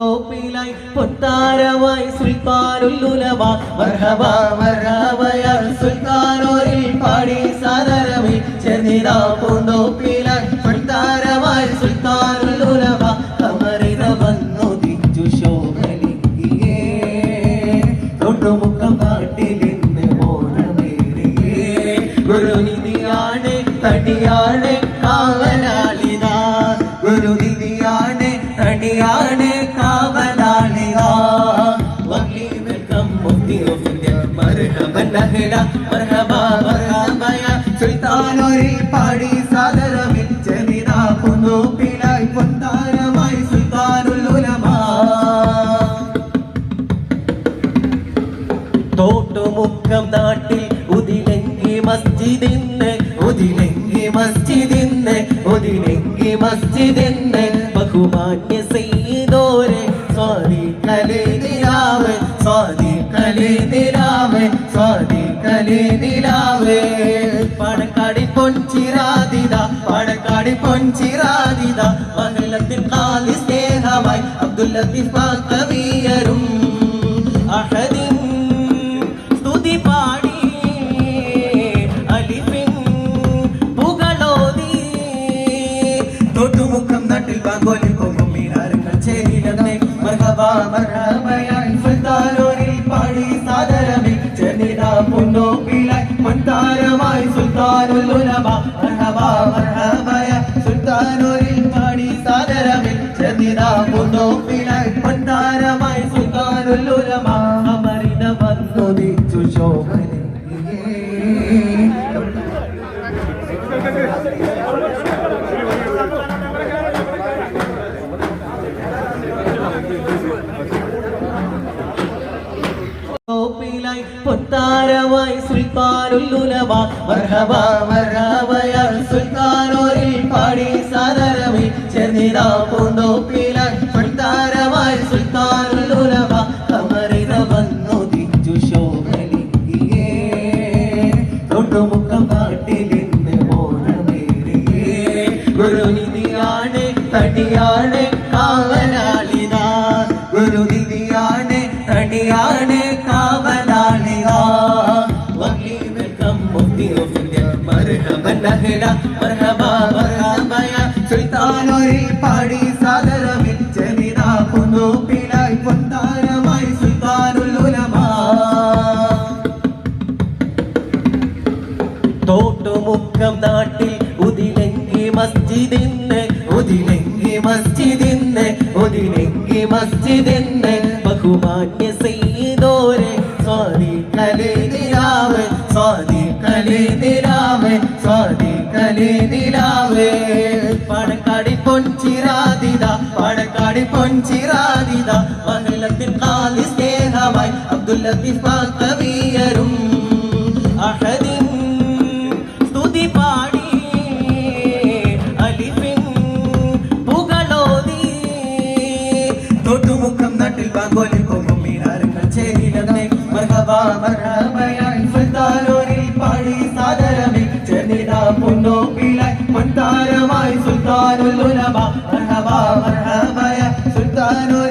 ോപ്പിലായി മർഹബയ സുൽത്താനോരിൽ പാടി സാദരവി ചെന്നിതാ പൂന്തോപ്പിലായി പൊത്താരമായി സുൽത്താനുല്ലുലമ. കമറിത വന്നുദിച്ചു ശോഭലിയേ തൊട്ടുമുഖം കാട്ടിലിന്ന് ഗുരുനിധിയാണ് തടിയാണ് അഹ്ല മർഹബ മർഹബയ. സുൽത്താനോരിൽ പാടി സാദരമിൽ ചെറിതാ കുന്നൂപ്പിലായി പൊന്താരമായി സുൽത്താനുൽ ഉലമാ. തോട്ടുമുക്കം നാട്ടിൽ ഉദിലെങ്കി മസ്ജിദിന്ന് ഉദിലെങ്കി മസ്ജിദിന്ന് ഉദിലെങ്കി മസ്ജിദിന്ന്. ബഹുമാന്യ സെയ്തോരെ സ്വാതി കലേ നിലാവ് സ്വാതി കലേ നിലാവ് കലേ നിലാവ്. പാണക്കാടി പൊൻചിരാതിത പാണക്കാടി പൊൻചിരാതിത മഹിളത്തിൻ കാലി സ്നേഹമായി അബ്ദുൽ ലത്തീഫ് കവിയരും അഹദിൻ സ്തുതി പാടി. അലിഫിൻ പുകളോതി തൊട്ടുമുഖം നാട്ടിൽ പങ്കോലി പോകും മീനാരങ്ങൾ ചേരിലെന്നേ മർഹബ മർഹബയായി ോപ്പിലായി പൊത്താരമായി സുൽത്താനുല്ലുലമ. മർഹബ മർഹബയ സുൽത്താനോരിൽ പാടി സാദരമി. ചെന്നിതാ പൂന്തോപ്പിലായി പൊത്താരമായി സുൽത്താനുല്ലുലമ. കമറിത വന്നുദിച്ചു ശോഭലിയേ തൊട്ടുമുഖം കാട്ടിലിന്ന് മോനമേറിയേ ഗുരുനിധിയാണ് തടിയാണ് സുൽത്താനോരിൽ പാടി സാദരമിൽ ചെറിതാ കുന്നൂപ്പിലായി പൊന്താരമായി സുൽത്താനുൽ ഉലമാ. തോട്ടുമുക്കം നാട്ടിൽ ഉദിലെങ്കി മസ്ജിദിന്ന് ഉദിലെങ്കി മസ്ജിദിന്ന് ഉദിലെങ്കി മസ്ജിദിന്ന്. ബഹുമാന്യ സെയ്തോരെ സ്വാതി കലേ നിലാവ് സ്വാതി കലേ നിലാവ് സ്വാതി കലേ നിലാവ് പൊൻചിരാതിത പാണക്കാടി പൊൻചിരാതിത മഹിളത്തിൻ കാലി സ്നേഹമായി അബ്ദുൽ ലത്തീഫ് കവിയരും അഹദിൻ സ്തുതി പാടി. അലിഫിൻ പുകളോതി തൊട്ടുമുഖം നാട്ടിൽ ബാങ്കോലി പോകും മീനാരങ്ങൾ ചേരിലെന്നേ മർഹബ മർഹബയായി മർഹബയ